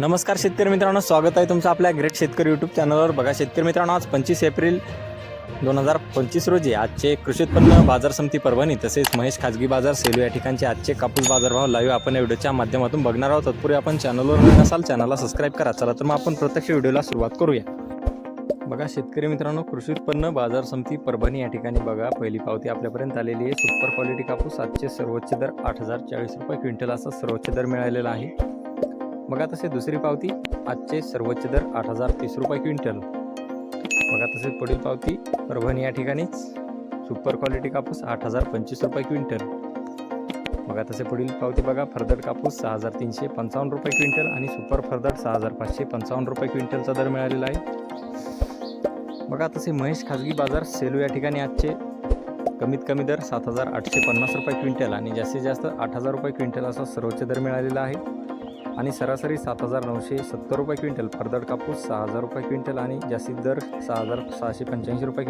नमस्कार शेतकरी मित्रांनो स्वागत आहे तुमचं आपल्या ग्रेट शेतकरी यूट्यूब चॅनलवर बघा शेतकरी मित्रांनो आज पंचवीस एप्रिल दोन हजार पंचवीस रोजी आजचे कृषी उत्पन्न बाजार समिती परभणी तसेच महेश खाजगी बाजार सेलू या ठिकाणचे आजचे कापूस बाजारभाव लाईव्ह आपण या व्हिडिओच्या माध्यमातून बघणार आहोत. तत्पूर्वी आपण चॅनलवर नवीन असाल चॅनलला सबस्क्राईब करा. चला तर मग आपण प्रत्यक्ष व्हिडिओला सुरुवात करूया. बघा शेतकरी मित्रांनो कृषी उत्पन्न बाजार समिती परभणी या ठिकाणी बघा. पहिली पावती आपल्यापर्यंत आलेली आहे. सुपर क्वालिटी कापूस आजचे सर्वोच्च दर आठ हजार चाळीस रुपये क्विंटल असा सर्वोच्च दर मिळालेला आहे. बघा तसे दुसरी पावती आजचे सर्वोच्च दर आठ हजार तीस रुपये क्विंटल. बघा तसेच पुढील पावती परभणी या ठिकाणीच. सुपर क्वालिटी कापूस आठ हजार पंचवीस रुपये क्विंटल. बघा तसे पुढील पावती बघा फरदड कापूस सहा हजार तीनशे पंचावन्न रुपये क्विंटल आणि सुपर फरदड सहा हजार पाचशे पंचावन्न रुपये क्विंटलचा दर मिळालेला आहे. बघा तसे महेश खाजगी बाजार सेलू या ठिकाणी आजचे. कमीत कमी दर सात हजार आठशे पन्नास रुपये क्विंटल आणि जास्तीत जास्त आठ हजार रुपये क्विंटल असा सर्वोच्च दर मिळालेला आहे. आणि सरासरी सात हजार नऊशे सत्तर रुपये क्विंटल. फरदड कापूस सहा हजार रुपये क्विंटल आणि जास्तीत दर सहा हजार सहाशे पंच्याऐंशी रुपये